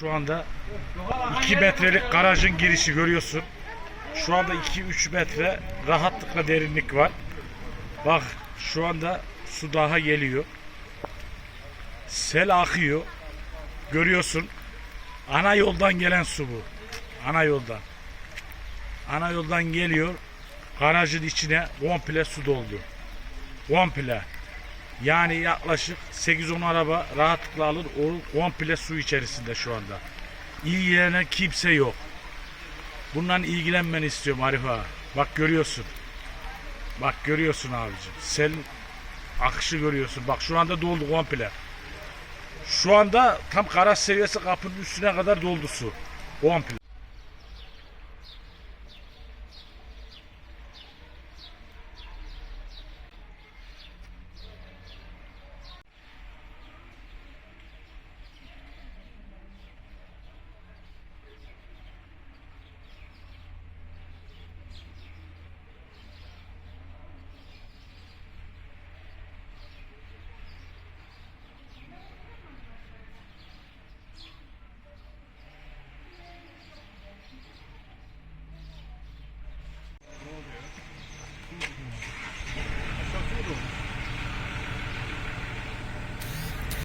Şu anda 2 metrelik garajın girişi görüyorsun. Şu anda 2-3 metre rahatlıkla derinlik var. Bak şu anda su daha geliyor. Sel akıyor. Görüyorsun. Ana yoldan gelen su bu. Ana yoldan. Ana yoldan geliyor. Garajın içine komple su doldu. Komple. Yani yaklaşık 8-10 araba rahatlıkla alır. O komple su içerisinde şu anda. İlgilenen kimse yok. Bundan ilgilenmeni istiyorum Arif ağa. Bak görüyorsun. Bak görüyorsun abicim. Sel akışı görüyorsun. Bak şu anda doldu komple. Şu anda tam garaj seviyesi kapının üstüne kadar doldu su. Komple.